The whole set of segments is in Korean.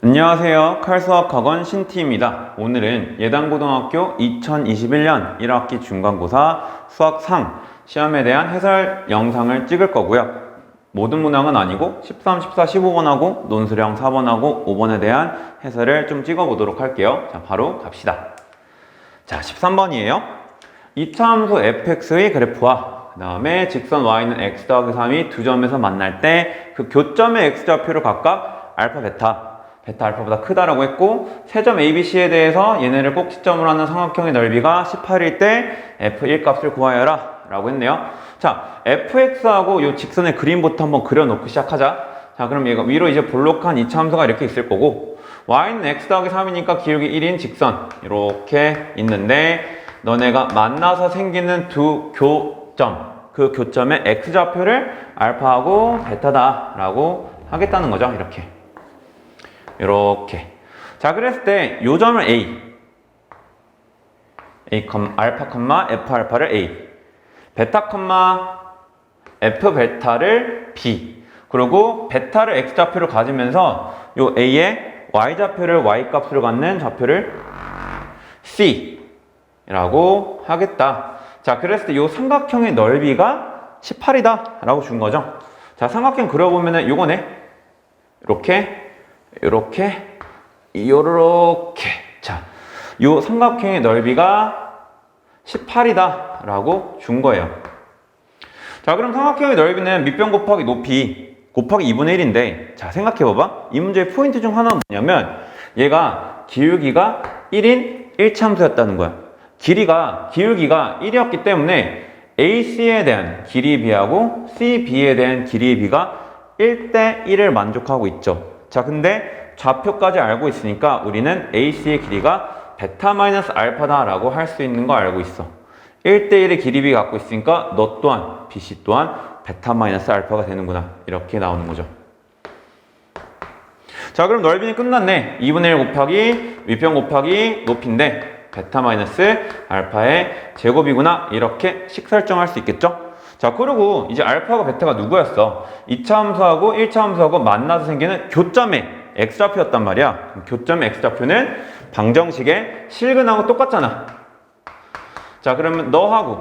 안녕하세요. 칼수학학원 신티입니다. 오늘은 예당고등학교 2021년 1학기 중간고사 수학 상 시험에 대한 해설 영상을 찍을 거고요. 모든 문항은 아니고 13, 14, 15번하고 논술형 4번하고 5번에 대한 해설을 좀 찍어보도록 할게요. 자, 바로 갑시다. 자, 13번이에요. 이차함수 fx의 그래프와 그 다음에 직선 y는 x 더하기 3이 두 점에서 만날 때 그 교점의 x좌표를 각각 알파, 베타, 베타 알파보다 크다라고 했고 세점 ABC에 대해서 얘네를 꼭지점으로 하는 삼각형의 넓이가 18일 때 f1 값을 구하여라 라고 했네요. 자, fx하고 이 직선의 그림부터 한번 그려놓고 시작하자. 자, 그럼 얘가 위로 이제 볼록한 이차함수가 이렇게 있을 거고 y는 x 더하기 3이니까 기울기 1인 직선 이렇게 있는데 너네가 만나서 생기는 두 교점 그 교점의 x좌표를 알파하고 베타다 라고 하겠다는 거죠. 이렇게. 이렇게. 자, 그랬을 때 요 점을 A. A, 알파, F 알파를 A. 베타, F 베타를 B. 그리고 베타를 X 좌표를 가지면서 요 A의 Y 좌표를 Y 값으로 갖는 좌표를 C. 라고 하겠다. 자, 그랬을 때 요 삼각형의 넓이가 18이다. 라고 준 거죠. 자, 삼각형 그려보면은 요거네. 이렇게, 이렇게, 요렇게. 자, 요 삼각형의 넓이가 18이다. 라고 준 거예요. 자, 그럼 삼각형의 넓이는 밑변 곱하기 높이 곱하기 2분의 1인데, 자, 생각해봐봐. 이 문제의 포인트 중 하나는 뭐냐면, 얘가 기울기가 1인 1참수였다는 거야. 길이가, 기울기가 1이었기 때문에 AC에 대한 길이 비하고 CB에 대한 길이 비가 1대 1을 만족하고 있죠. 자, 근데 좌표까지 알고 있으니까 우리는 AC의 길이가 베타 마이너스 알파다라고 할 수 있는 거 알고 있어. 1대 1의 길이 비 갖고 있으니까 너 또한 BC 또한 베타 마이너스 알파가 되는구나. 이렇게 나오는 거죠. 자, 그럼 넓이는 끝났네. 2분의 1 곱하기 위평 곱하기 높이인데 베타 마이너스 알파의 제곱이구나. 이렇게 식 설정할 수 있겠죠? 자, 그리고 이제 알파하고 베타가 누구였어? 2차 함수하고 1차 함수하고 만나서 생기는 교점의 x좌표였단 말이야. 교점의 x좌표는 방정식의 실근하고 똑같잖아. 자, 그러면 너하고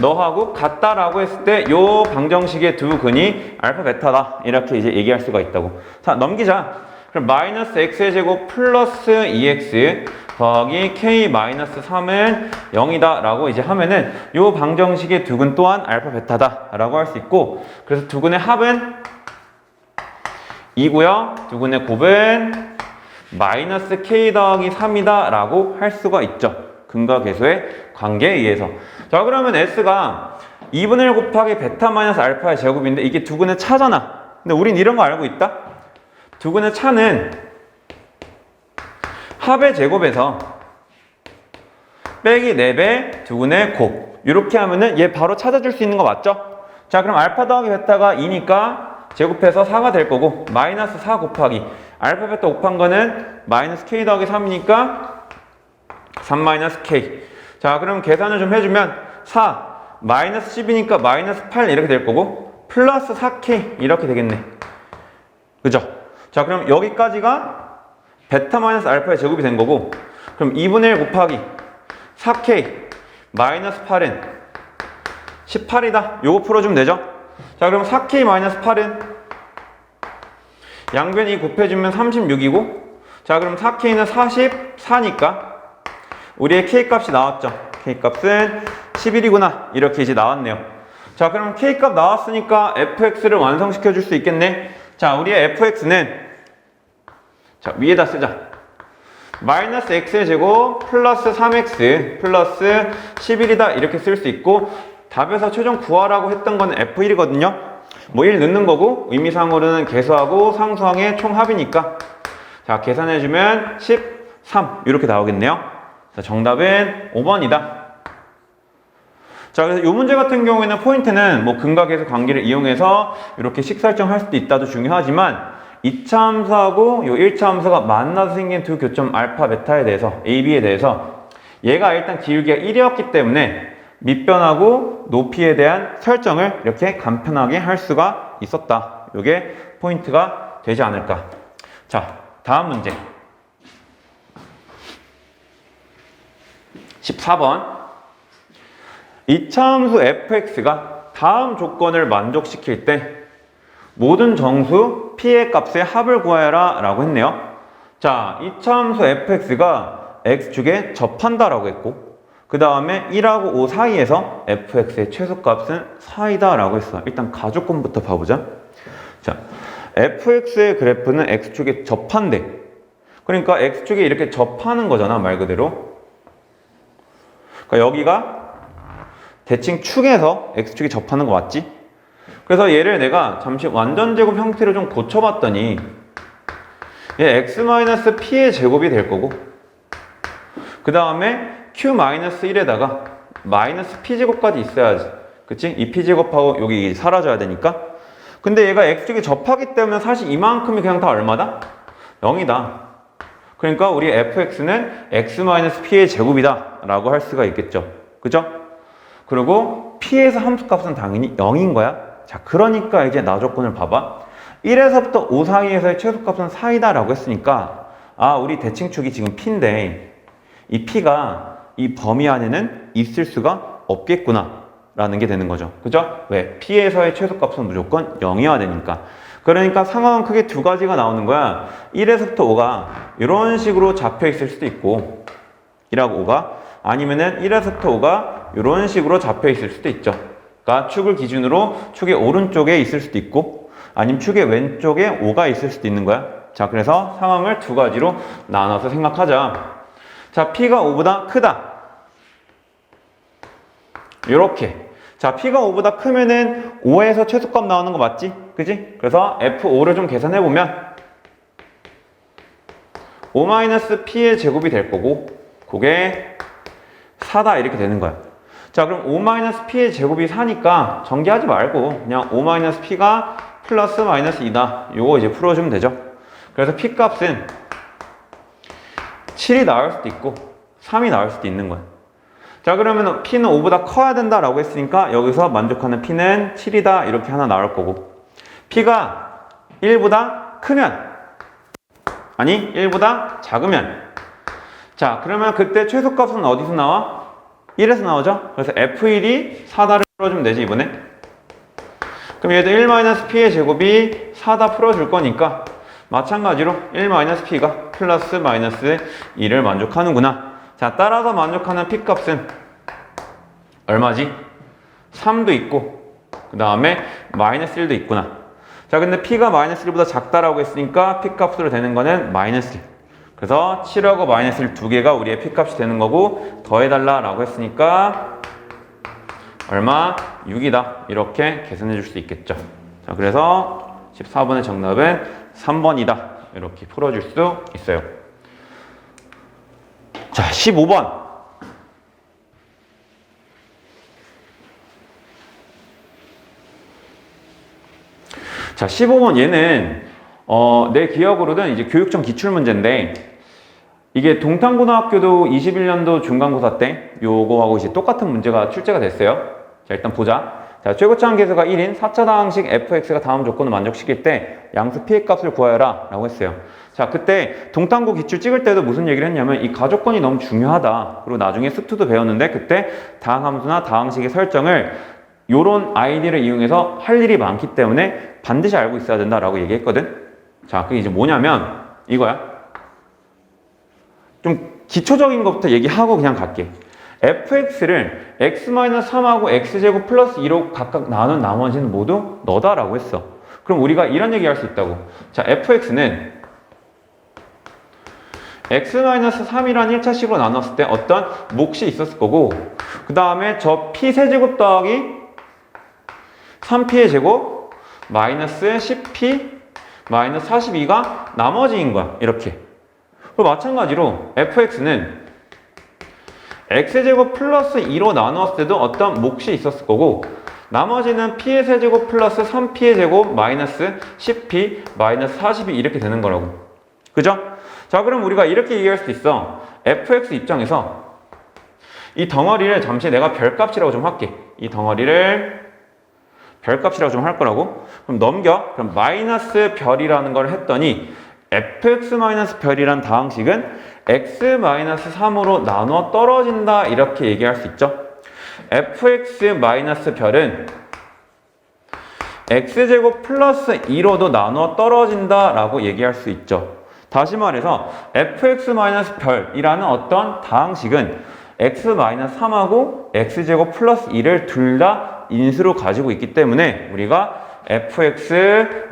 너하고 같다라고 했을 때 요 방정식의 두 근이 알파 베타다 이렇게 이제 얘기할 수가 있다고 자 넘기자 그럼 마이너스 x의 제곱 플러스 2x 더하기 k 마이너스 3은 0이다 라고 이제 하면은 요 방정식의 두근 또한 알파 베타다 라고 할 수 있고 그래서 두 근의 합은 2고요. 두 근의 곱은 마이너스 k 더하기 3이다 라고 할 수가 있죠. 근과 계수의 관계에 의해서. 자 그러면 s가 2분의 1 곱하기 베타 마이너스 알파의 제곱인데 이게 두근의 차잖아. 근데 우린 이런 거 알고 있다? 두근의 차는 합의 제곱에서 빼기 4배 두근의 곱 이렇게 하면은 얘 바로 찾아줄 수 있는 거 맞죠? 자 그럼 알파 더하기 베타가 2니까 제곱해서 4가 될 거고 마이너스 4 곱하기 알파 베타 곱한 거는 마이너스 k 더하기 3이니까 3 마이너스 k 자 그럼 계산을 좀 해주면 4 마이너스 10이니까 마이너스 8 이렇게 될 거고 플러스 4k 이렇게 되겠네 그죠? 자 그럼 여기까지가 베타 마이너스 알파의 제곱이 된 거고 그럼 2분의 1 곱하기 4k 마이너스 8은 18이다. 요거 풀어주면 되죠? 자 그럼 4k 마이너스 8은 양변이 곱해주면 36이고 자 그럼 4k는 44니까 우리의 k 값이 나왔죠? K 값은 11이구나. 이렇게 이제 나왔네요. 자 그럼 k 값 나왔으니까 fx를 완성시켜 줄 수 있겠네? 자 우리의 fx는 자 위에다 쓰자. 마이너스 x의 제곱 플러스 3x 플러스 11이다. 이렇게 쓸 수 있고 답에서 최종 구하라고 했던 건 f1이거든요. 뭐 1 넣는 거고 의미상으로는 개수하고 상수항의 총합이니까. 자 계산해주면 13 이렇게 나오겠네요. 자, 정답은 5번이다. 자, 그래서 이 문제 같은 경우에는 포인트는 뭐 근각에서 관계를 이용해서 이렇게 식 설정할 수도 있다도 중요하지만 2차 함수하고 요 1차 함수가 만나서 생긴 두 교점 알파, 베타에 대해서 A, B에 대해서 얘가 일단 기울기가 1이었기 때문에 밑변하고 높이에 대한 설정을 이렇게 간편하게 할 수가 있었다. 이게 포인트가 되지 않을까. 자, 다음 문제. 14번. 이차함수 fx가 다음 조건을 만족시킬 때 모든 정수 p의 값의 합을 구하여라 라고 했네요. 자, 이차함수 fx가 x축에 접한다 라고 했고 그 다음에 1하고 5 사이에서 fx의 최소값은 4이다 라고 했어. 일단 가조건부터 봐보자. 자, fx의 그래프는 x축에 접한대. 그러니까 x축에 이렇게 접하는 거잖아, 말 그대로. 그러니까 여기가 대칭 축에서 x축이 접하는 거 맞지? 그래서 얘를 내가 잠시 완전 제곱 형태로 좀 고쳐봤더니 얘 x-p의 제곱이 될 거고 그 다음에 q-1에다가 마이너스 p제곱까지 있어야지 그치? 이 p제곱하고 여기 사라져야 되니까 근데 얘가 x축이 접하기 때문에 사실 이만큼이 그냥 다 얼마다? 0이다 그러니까 우리 fx는 x-p의 제곱이다 라고 할 수가 있겠죠 그죠? 그리고 p에서 함수값은 당연히 0인 거야 자 그러니까 이제 나 조건을 봐봐. 1에서부터 5 사이에서의 최소값은 4이다 라고 했으니까 아 우리 대칭축이 지금 p인데 이 p가 이 범위 안에는 있을 수가 없겠구나 라는 게 되는 거죠. 그죠? 왜? p에서의 최소값은 무조건 0이어야 되니까. 그러니까 상황은 크게 두 가지가 나오는 거야. 1에서부터 5가 이런 식으로 잡혀 있을 수도 있고 1하고 5가 아니면은 1에서부터 5가 이런 식으로 잡혀 있을 수도 있죠 그러니까 축을 기준으로 축의 오른쪽에 있을 수도 있고 아니면 축의 왼쪽에 5가 있을 수도 있는 거야. 자, 그래서 상황을 두 가지로 나눠서 생각하자. 자, P가 5보다 크다. 이렇게. 자, P가 5보다 크면은 5에서 최소값 나오는 거 맞지? 그지? 그래서 F5를 좀 계산해보면 5-P의 제곱이 될 거고, 그게 4다 이렇게 되는 거야. 자, 그럼 5-P의 제곱이 4니까 전개하지 말고 그냥 5-P가 플러스 마이너스 2다. 요거 이제 풀어주면 되죠. 그래서 P 값은 7이 나올 수도 있고 3이 나올 수도 있는 거야. 자, 그러면 P는 5보다 커야 된다 라고 했으니까 여기서 만족하는 P는 7이다. 이렇게 하나 나올 거고. P가 1보다 크면 아니 1보다 작으면 자, 그러면 그때 최소값은 어디서 나와? 1에서 나오죠? 그래서 F1이 4다를 풀어주면 되지, 이번에. 그럼 얘도 1-p의 제곱이 4다 풀어줄 거니까 마찬가지로 1-p가 플러스 마이너스 2를 만족하는구나. 자, 따라서 만족하는 p 값은 얼마지? 3도 있고 그 다음에 마이너스 1도 있구나. 자, 근데 p가 마이너스 1보다 작다라고 했으니까 p 값으로 되는 거는 마이너스 1. 그래서 7하고 마이너스 1 두 개가 우리의 p 값이 되는 거고 더해달라라고 했으니까 얼마? 6이다. 이렇게 계산해 줄 수 있겠죠. 자, 그래서 14번의 정답은 3번이다. 이렇게 풀어줄 수 있어요. 자, 15번. 자, 15번 얘는 어, 내 기억으로는 이제 교육청 기출 문제인데 이게 동탄고등학교도 21년도 중간고사 때 요거하고 이제 똑같은 문제가 출제가 됐어요. 자, 일단 보자. 자, 최고차항 계수가 1인 4차 다항식 fx가 다음 조건을 만족시킬 때 양수 p의 값을 구하여라 라고 했어요. 자, 그때 동탄고 기출 찍을 때도 무슨 얘기를 했냐면 이 가조건이 너무 중요하다. 그리고 나중에 스투도 배웠는데 그때 다항함수나 다항식의 설정을 요런 아이디를 이용해서 할 일이 많기 때문에 반드시 알고 있어야 된다라고 얘기했거든. 자, 그게 이제 뭐냐면 이거야. 좀 기초적인 것부터 얘기하고 그냥 갈게. fx를 x-3하고 x제곱 플러스 2로 각각 나눈 나머지는 모두 너다라고 했어. 그럼 우리가 이런 얘기 할 수 있다고. 자, fx는 x-3이라는 1차식으로 나눴을 때 어떤 몫이 있었을 거고 그 다음에 저 p 세제곱 더하기 3p의 제곱 마이너스 10p 마이너스 42가 나머지인 거야. 이렇게. 그리고 마찬가지로 fx는 x제곱 플러스 2로 나눴을 때도 어떤 몫이 있었을 거고 나머지는 p의 세제곱 플러스 3p의 제곱 마이너스 10p 마이너스 42 이렇게 되는 거라고. 그죠? 자 그럼 우리가 이렇게 얘기할 수 있어. fx 입장에서 이 덩어리를 잠시 내가 별값이라고 좀 할게. 이 덩어리를 별값이라고 좀 할 거라고. 그럼 넘겨. 그럼 마이너스 별이라는 걸 했더니 fx-별이란 다항식은 x-3으로 나눠 떨어진다 이렇게 얘기할 수 있죠. fx-별은 x제곱 플러스 2로도 나눠 떨어진다 라고 얘기할 수 있죠. 다시 말해서 fx-별이라는 어떤 다항식은 x-3하고 x제곱 플러스 2를 둘 다 인수로 가지고 있기 때문에 우리가 fx-별은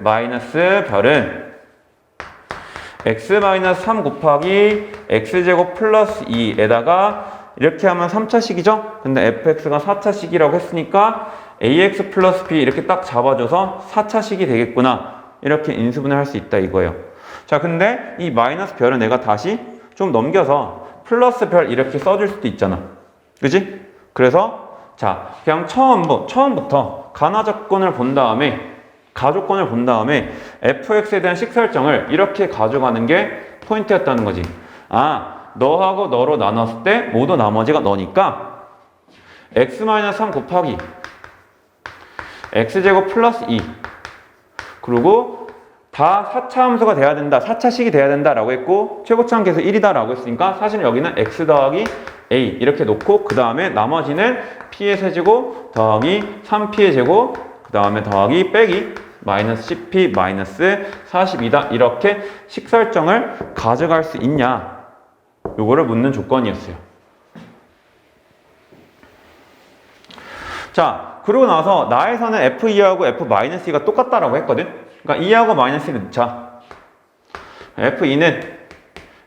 x-3 곱하기 x제곱 플러스 2에다가 이렇게 하면 3차식이죠? 근데 fx가 4차식이라고 했으니까 ax 플러스 b 이렇게 딱 잡아줘서 4차식이 되겠구나 이렇게 인수분해 할수 있다 이거예요 자 근데 이 마이너스 별은 내가 다시 좀 넘겨서 플러스 별 이렇게 써줄 수도 있잖아 그지? 그래서 자 그냥 처음부, 처음부터 조건을 본 다음에 가조건을 본 다음에 fx에 대한 식 설정을 이렇게 가져가는 게 포인트였다는 거지. 아 너하고 너로 나눴을 때 모두 나머지가 너니까 x-3 곱하기 x제곱 플러스 2 그리고 다 4차 함수가 돼야 된다 4차식이 돼야 된다 라고 했고 최고차항 계수 1이다 라고 했으니까 사실 여기는 x 더하기 a 이렇게 놓고 그 다음에 나머지는 p의 세제곱 더하기 3p의 제곱 그 다음에 더하기 빼기 마이너스 10p 마이너스 42다. 이렇게 식 설정을 가져갈 수 있냐? 요거를 묻는 조건이었어요. 자 그러고 나서 나에서는 f2하고 f-2가 똑같다라고 했거든? 그러니까 2하고 마이너스를 넣자 f2는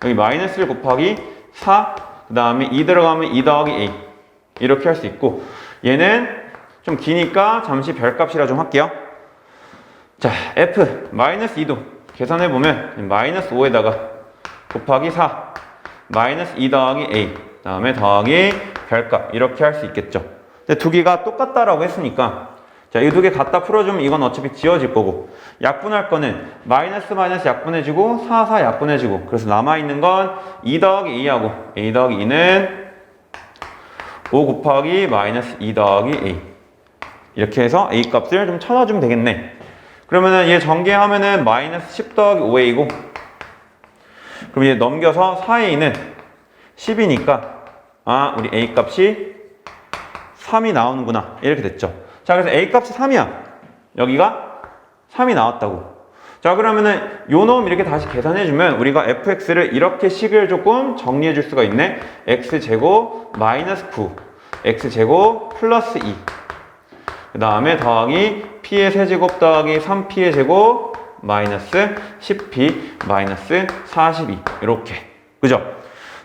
여기 마이너스 1 곱하기 4 그 다음에 2 들어가면 2 더하기 a. 이렇게 할 수 있고 얘는 좀 기니까 잠시 별값이라 좀 할게요 자 f 마이너스 2도 계산해 보면 마이너스 5에다가 곱하기 4 마이너스 2 더하기 a 그 다음에 더하기 별값 이렇게 할 수 있겠죠. 근데 두 개가 똑같다라고 했으니까 자, 이 두 개 갖다 풀어주면 이건 어차피 지워질 거고 약분할 거는 마이너스 마이너스 약분해지고 4, 4 약분해지고 그래서 남아있는 건 2 더하기 2하고 a 더하기 2는 5 곱하기 마이너스 2 더하기 a. 이렇게 해서 a 값을 좀 찾아주면 되겠네 그러면은 얘 전개하면은 마이너스 10 더하기 5a이고 그럼 이제 넘겨서 4a는 10이니까 아 우리 a 값이 3이 나오는구나. 이렇게 됐죠. 자 그래서 a 값이 3이야. 여기가 3이 나왔다고. 자 그러면은 요놈 이렇게 다시 계산해주면 우리가 fx를 이렇게 식을 조금 정리해 줄 수가 있네. x제곱 마이너스 9 x제곱 플러스 2그 다음에 더하기 p의 세제곱 더하기 3p의 제곱 마이너스 10p 마이너스 42 이렇게. 그죠?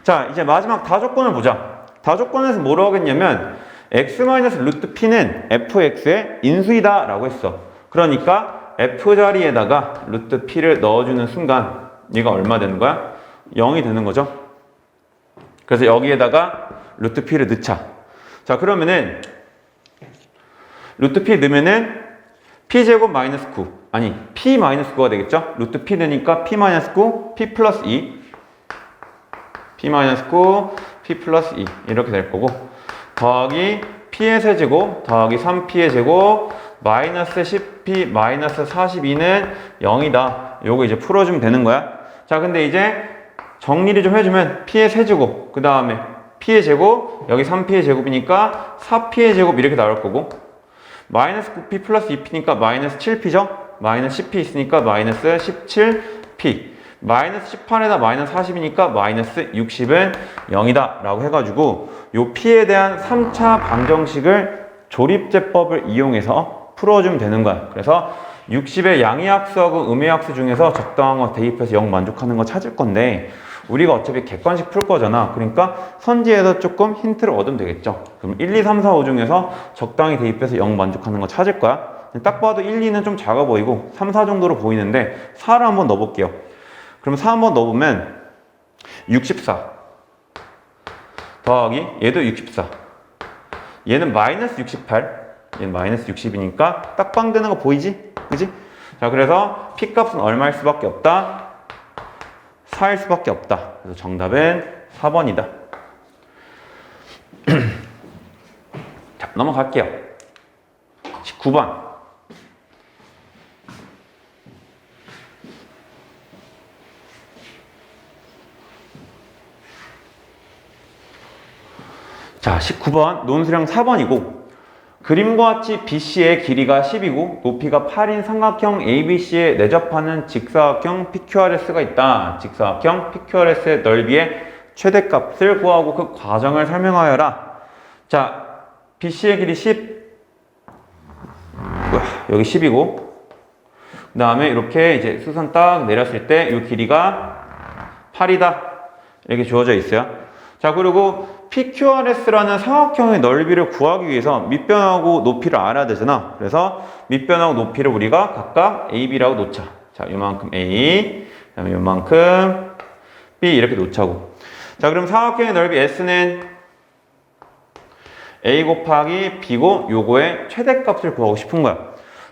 자 이제 마지막 다조건을 보자. 다조건에서 뭐로 하겠냐면 x 루트 p는 fx의 인수이다 라고 했어. 그러니까 f 자리에다가 루트 p를 넣어주는 순간 얘가 얼마 되는 거야? 0이 되는 거죠? 그래서 여기에다가 루트 p를 넣자. 자 그러면은 루트 p 넣으면은 p제곱 마이너스 9 아니 p 마이너스 9가 되겠죠? 루트 p 넣으니까 p 마이너스 9 p 플러스 2 p 마이너스 9 p 플러스 2 이렇게 될 거고. 더하기 p의 세제곱 더하기 3p의 제곱 마이너스 10p 마이너스 42는 0이다. 요거 이제 풀어주면 되는 거야. 자, 근데 이제 정리를 좀 해주면 p의 세제곱 그 다음에 p의 제곱 여기 3p의 제곱이니까 4p의 제곱 이렇게 나올 거고 마이너스 9p 플러스 2p니까 마이너스 7p죠? 마이너스 10p 있으니까 마이너스 17p 마이너스 18에다 마이너스 40이니까 마이너스 60은 0이다 라고 해가지고 요 p에 대한 3차 방정식을 조립제법을 이용해서 풀어주면 되는 거야 그래서 60의 양의학수하고 음의학수 중에서 적당한 거 대입해서 0 만족하는 거 찾을 건데 우리가 어차피 객관식 풀 거잖아 그러니까 선지에서 조금 힌트를 얻으면 되겠죠 그럼 1, 2, 3, 4, 5 중에서 적당히 대입해서 0 만족하는 거 찾을 거야 딱 봐도 1, 2는 좀 작아 보이고 3, 4 정도로 보이는데 4를 한번 넣어볼게요 그럼 4 한번 넣어보면 64 더하기 얘도 64 얘는 마이너스 68 얘는 마이너스 60이니까 딱 빵 되는 거 보이지? 그지? 자 그래서 P값은 얼마일 수밖에 없다? 4일 수밖에 없다. 그래서 정답은 4번이다. 자, 넘어갈게요. 19번. 자, 19번 논술형 4번이고 그림과 같이 BC의 길이가 10이고 높이가 8인 삼각형 ABC에 내접하는 직사각형 PQRS가 있다. 직사각형 PQRS의 넓이의 최대값을 구하고 그 과정을 설명하여라. 자, BC의 길이 10. 우와, 여기 10이고 그 다음에 이렇게 이제 수선 딱 내렸을 때 이 길이가 8이다. 이렇게 주어져 있어요. 자, 그리고 PQRS라는 삼각형의 넓이를 구하기 위해서 밑변하고 높이를 알아야 되잖아. 그래서 밑변하고 높이를 우리가 각각 AB라고 놓자. 자, 요만큼 A, 그 다음에 요만큼 B 이렇게 놓자고. 자, 그럼 삼각형의 넓이 S는 A 곱하기 B고 요거의 최대값을 구하고 싶은 거야.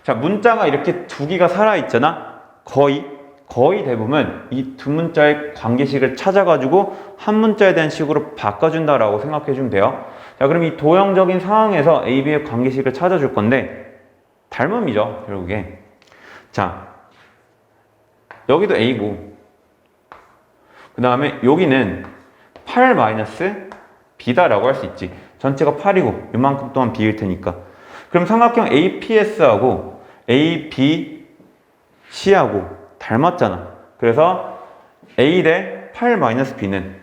자, 문자가 이렇게 두 개가 살아 있잖아. 거의, 거의 대부분 이 두 문자의 관계식을 찾아가지고 한 문자에 대한 식으로 바꿔준다라고 생각해 주면 돼요. 자, 그럼 이 도형적인 상황에서 A, B의 관계식을 찾아줄 건데, 닮음이죠, 결국에. 자, 여기도 A고, 그 다음에 여기는 8 마이너스 B다라고 할 수 있지. 전체가 8이고, 이만큼 또한 B일 테니까. 그럼 삼각형 APS하고 ABC하고 닮았잖아. 그래서 A 대8 마이너스 B는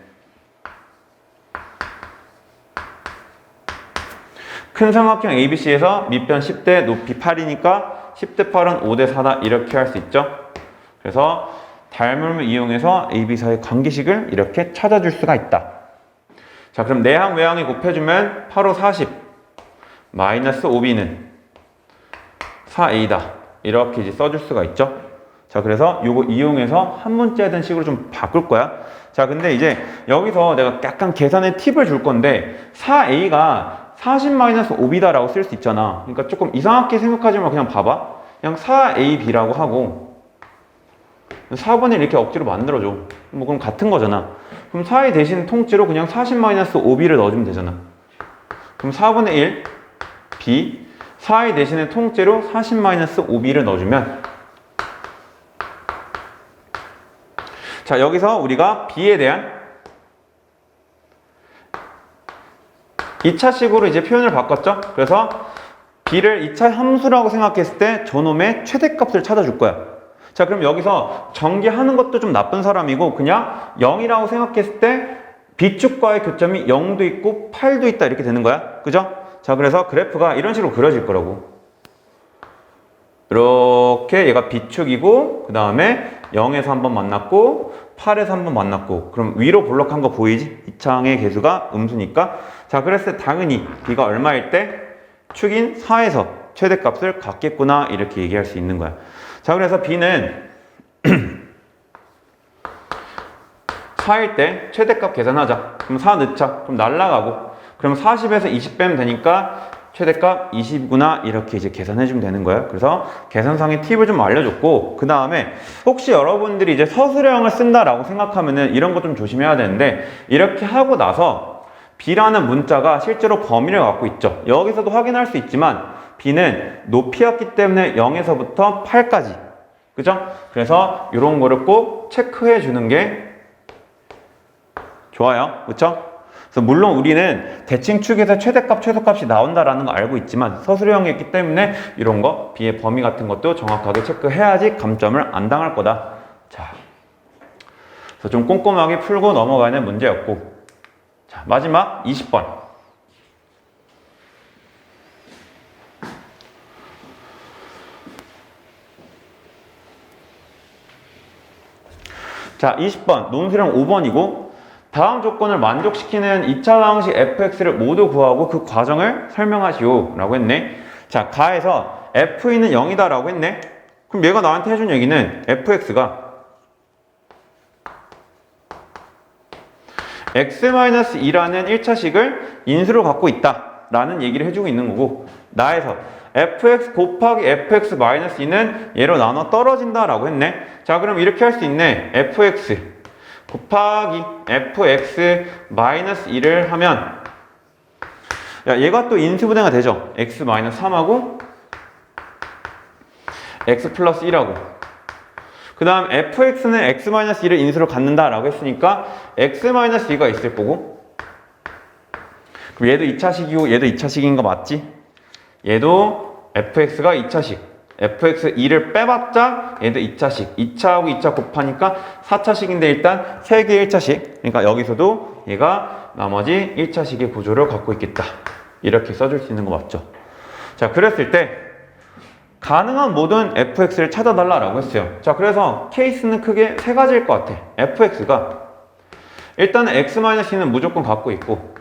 큰 삼각형 ABC에서 밑변 10대 높이 8이니까 10대 8은 5대 4다 이렇게 할 수 있죠. 그래서 닮음을 이용해서 AB 사이의 관계식을 이렇게 찾아줄 수가 있다. 자 그럼 내항 외항이 곱해주면 8, 5, 40 마이너스 5b는 4a다. 이렇게 이제 써줄 수가 있죠. 자, 그래서 요거 이용해서 한 대한 식으로 좀 바꿀 거야. 자, 근데 이제 여기서 내가 약간 계산의 팁을 줄 건데 4a가 40-5b다라고 쓸 수 있잖아. 그러니까 조금 이상하게 생각하지 말고 그냥 봐봐. 그냥 4ab라고 하고 4번을 이렇게 억지로 만들어줘. 뭐 그럼 같은 거잖아. 그럼 4a 대신 통째로 그냥 40-5b를 넣어주면 되잖아. 그럼 4분의 1 b 4의 대신에 통째로 40-5b를 넣어주면 자 여기서 우리가 b에 대한 2차식으로 이제 표현을 바꿨죠 그래서 b를 2차 함수라고 생각했을 때 저놈의 최대값을 찾아줄 거야 자 그럼 여기서 전개하는 것도 좀 나쁜 사람이고 그냥 0이라고 생각했을 때 B축과의 교점이 0도 있고 8도 있다 이렇게 되는 거야 그죠? 자, 그래서 그래프가 이런 식으로 그려질 거라고. 이렇게 얘가 B축이고, 그 다음에 0에서 한 번 만났고, 8에서 한 번 만났고, 그럼 위로 볼록한 거 보이지? 이 창의 개수가 음수니까. 자, 그랬을 때 당연히 B가 얼마일 때 축인 4에서 최대값을 갖겠구나, 이렇게 얘기할 수 있는 거야. 자, 그래서 B는 4일 때 최대값 계산하자. 그럼 4 넣자. 그럼 날라가고. 그럼 40에서 20 빼면 되니까 최대값 20이구나 이렇게 이제 계산해 주면 되는 거예요. 그래서 계산상의 팁을 좀 알려줬고 그 다음에 혹시 여러분들이 이제 서술형을 쓴다라고 생각하면은 이런 거 좀 조심해야 되는데 이렇게 하고 나서 B라는 문자가 실제로 범위를 갖고 있죠. 여기서도 확인할 수 있지만 B는 높이였기 때문에 0에서부터 8까지 그죠? 그래서 이런 거를 꼭 체크해 주는 게 좋아요. 그렇죠? 그래서 물론 우리는 대칭 축에서 최대값, 최소값이 나온다라는 거 알고 있지만 서술형이기 때문에 이런 거 B의 범위 같은 것도 정확하게 체크해야지 감점을 안 당할 거다. 자, 그래서 좀 꼼꼼하게 풀고 넘어가는 문제였고 자, 마지막 20번. 자, 20번 논술형 5번이고 다음 조건을 만족시키는 2차 방식 fx를 모두 구하고 그 과정을 설명하시오 라고 했네. 자 가에서 f는 0이다 라고 했네. 그럼 얘가 나한테 해준 얘기는 fx가 x-2라는 1차식을 인수로 갖고 있다 라는 얘기를 해주고 있는 거고 나에서 fx 곱하기 fx-2는 얘로 나눠 떨어진다 라고 했네. 자 그럼 이렇게 할 수 있네. Fx 곱하기 fx 마이너스 1을 하면 야 얘가 또 인수분해가 되죠 x 마이너스 3하고 x 플러스 1하고 그 다음 fx는 x 마이너스 1을 인수로 갖는다 라고 했으니까 x 마이너스 2가 있을 거고 그럼 얘도 2차식이고 얘도 2차식인 거 맞지? 얘도 fx가 2차식. Fx 2를 빼봤자 얘도 2차식. 2차하고 2차 곱하니까 4차식인데 일단 3개 1차식. 그러니까 여기서도 얘가 나머지 1차식의 구조를 갖고 있겠다. 이렇게 써줄 수 있는 거 맞죠? 자, 그랬을 때 가능한 모든 fx를 찾아달라 라고 했어요. 자, 그래서 케이스는 크게 세 가지일 것 같아. fx가 일단은 x-c는 무조건 갖고 있고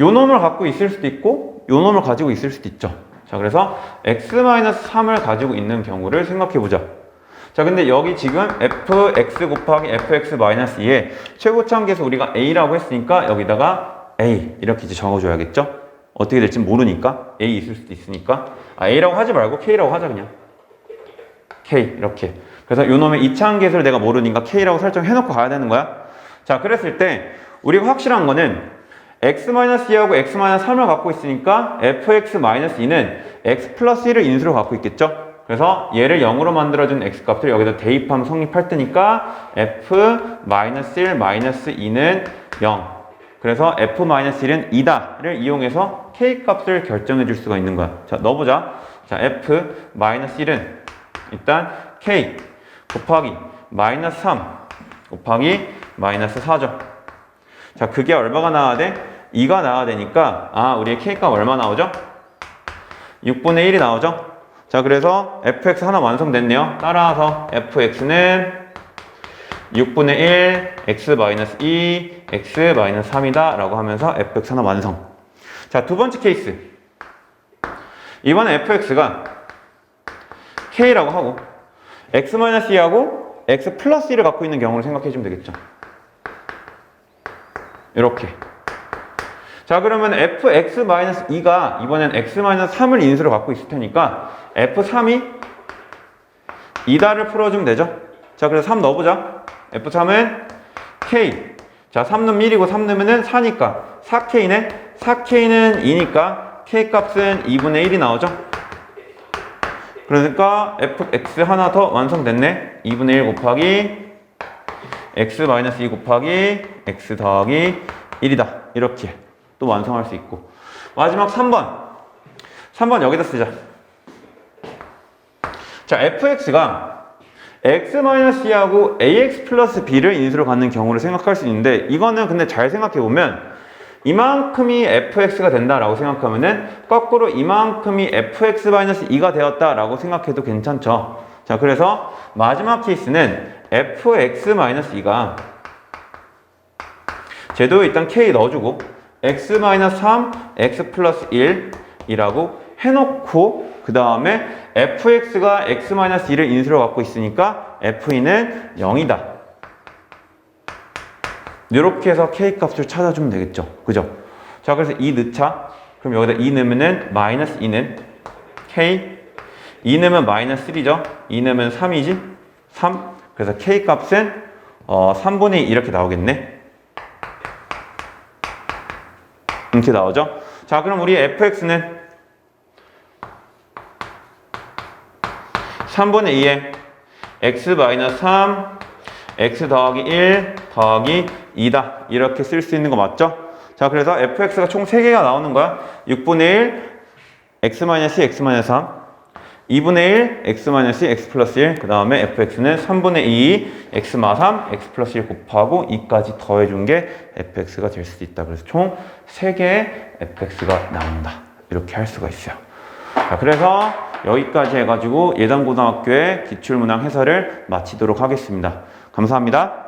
요 놈을 갖고 있을 수도 있고 요 놈을 가지고 있을 수도 있죠. 자, 그래서 x-3을 가지고 있는 경우를 생각해 보자. 자, 근데 여기 지금 fx 곱하기 fx-2의 최고차함계수 우리가 a라고 했으니까 여기다가 a 이렇게 이제 적어줘야겠죠? 어떻게 될지 모르니까 a 있을 수도 있으니까 아, a라고 하지 말고 k라고 하자 그냥 k 이렇게 그래서 요 놈의 이차함 계수를 내가 모르니까 k라고 설정해놓고 가야 되는 거야. 자, 그랬을 때 우리가 확실한 거는 x-2하고 x-3을 갖고 있으니까 fx-2는 x 플러스 1을 인수로 갖고 있겠죠? 그래서 얘를 0으로 만들어준 x값을 여기다 대입하면 성립할 테니까 f-1-2는 0. 그래서 f-1은 2다를 이용해서 k값을 결정해 줄 수가 있는 거야. 자, 넣어보자. 자, f-1은 일단 k 곱하기 마이너스 3 곱하기 마이너스 4죠. 자, 그게 얼마가 나와야 돼? 2가 나와야 되니까, 아, 우리의 K값 얼마 나오죠? 6분의 1이 나오죠? 자, 그래서 fx 하나 완성됐네요. 따라서 fx는 6분의 1, x-2, x-3이다 라고 하면서 fx 하나 완성. 자, 두 번째 케이스. 이번에 fx가 k라고 하고, x-2하고 x 플러스 1을 갖고 있는 경우를 생각해 주면 되겠죠. 이렇게. 자, 그러면 fx-2가 이번엔 x-3을 인수로 갖고 있을 테니까 f3이 2다를 풀어주면 되죠. 자, 그래서 3 넣어보자. f3은 k. 자, 3 넣으면 1이고 3 넣으면 4니까 4k네. 4k는 2니까 k 값은 2분의 1이 나오죠. 그러니까 fx 하나 더 완성됐네. 2분의 1 곱하기 x-2 곱하기 x 더하기 1이다. 이렇게 또 완성할 수 있고. 마지막 3번. 3번 여기다 쓰자. 자, fx가 x-c하고 ax 플러스 b를 인수로 갖는 경우를 생각할 수 있는데 이거는 근데 잘 생각해 보면 이만큼이 fx가 된다라고 생각하면은 거꾸로 이만큼이 fx-2가 되었다라고 생각해도 괜찮죠. 자, 그래서 마지막 케이스는 fx-2가 쟤도 일단 k 넣어주고 x-3, x 플러스 1이라고 해놓고 그 다음에 fx가 x-2를 인수로 갖고 있으니까 f는 0이다. 이렇게 해서 k 값을 찾아주면 되겠죠. 그죠? 자, 그래서 2 넣자. 그럼 여기다 2 넣으면은 마이너스 2는 k 2 넣으면 마이너스 3죠. 2 넣으면 3이지. 3. 그래서 k 값은 어, 3분의 2 이렇게 나오겠네. 이렇게 나오죠. 자, 그럼 우리 fx는 3분의 2에 x-3 x 더하기 1 더하기 2다. 이렇게 쓸 수 있는 거 맞죠? 자, 그래서 fx가 총 3개가 나오는 거야. 6분의 1 x-2 x-3 2분의 1 x-2 x 플러스 1 그 다음에 fx는 3분의 2 x 마 3 x 플러스 1 곱하고 2까지 더해준 게 fx가 될 수도 있다. 그래서 총 3개의 fx가 나온다. 이렇게 할 수가 있어요. 자, 그래서 여기까지 해가지고 예당고등학교의 기출문항 해설을 마치도록 하겠습니다. 감사합니다.